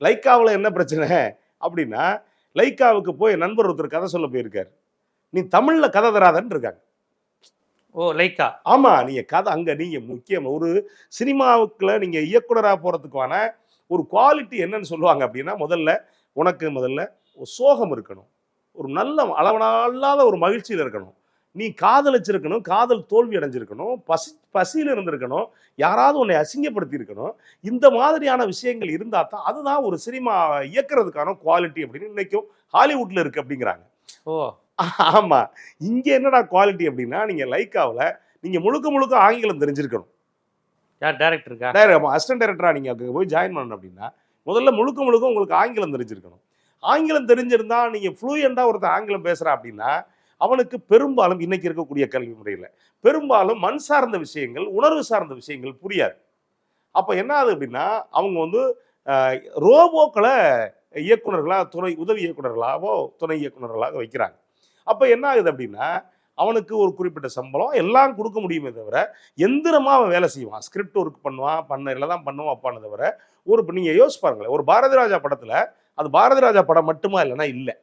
லைக்காவில் என்ன பிரச்சனை? அப்படின்னா லைக்காவுக்கு போய் நண்பர் ஒருத்தர் கதை சொல்ல போயிருக்காரு. நீ தமிழ்ல கதை தராதன்னு இருக்காங்க. ஓ லைக்கா? ஆமா நீங்க கதை அங்க நீங்க முக்கியம். ஒரு சினிமாவுக்குள்ள நீங்க இயக்குனரா போறதுக்கான ஒரு குவாலிட்டி என்னன்னு சொல்லுவாங்க அப்படின்னா முதல்ல உனக்கு முதல்ல ஒரு சோகம் இருக்கணும். ஒரு நல்ல அளவனாலாத ஒரு மகிழ்ச்சியில் இருக்கணும். நீ காதலிச்சிருக்கணும் காதல் தோல்வி அடைஞ்சிருக்கணும் பசி பசியில் இருந்திருக்கணும் யாராவது உன்னை அசிங்கப்படுத்தி இருக்கணும் இந்த மாதிரியான விஷயங்கள் இருந்தா தான் அதுதான் ஒரு சினிமா இயக்குறதுக்கான குவாலிட்டி அப்படின்னு இன்னைக்கும் ஹாலிவுட்ல இருக்கு அப்படிங்கிறாங்க. ஓ. ஆமா. இங்க என்னடா குவாலிட்டி அப்படின்னா நீங்க லைக்காவில் நீங்க முழுக்க முழுக்க ஆங்கிலம் தெரிஞ்சிருக்கணும். யார் டேரக்டருக்கா அசிஸ்டன்ட் டைரக்டரா நீங்க அங்க போய் ஜாயின் பண்ணணும் அப்படின்னா முதல்ல முழுக்க முழுக்க உங்களுக்கு ஆங்கிலம் தெரிஞ்சிருக்கணும். ஆங்கிலம் தெரிஞ்சிருந்தா நீங்க ஃப்ளூயண்டா ஒருத்தர் ஆங்கிலம் பேசுறா அப்படின்னா அவனுக்கு பெரும்பாலும் இன்னைக்கு இருக்கக்கூடிய கல்வி முறையில் பெரும்பாலும் மண் சார்ந்த விஷயங்கள் உணர்வு சார்ந்த விஷயங்கள் புரியாது. அப்போ என்ன ஆகுது அப்படின்னா அவங்க வந்து ரோபோக்களை இயக்குநர்களாக துணை உதவி இயக்குநர்களாகவோ துணை இயக்குனர்களாக வைக்கிறாங்க. அப்போ என்ன ஆகுது அப்படின்னா அவனுக்கு ஒரு குறிப்பிட்ட சம்பளம் எல்லாம் கொடுக்க முடியுமே தவிர எந்திரமாக அவன் வேலை செய்வான். ஸ்கிரிப்ட் ஒர்க் பண்ணுவான் பண்ண தான் பண்ணுவான் அப்பான்னு தவிர ஒரு இப்போ நீங்கள் யோசிப்பாருங்களேன் ஒரு பாரதி ராஜா படத்தில் அது பாரதி ராஜா படம் மட்டுமா இல்லைன்னா இல்லை.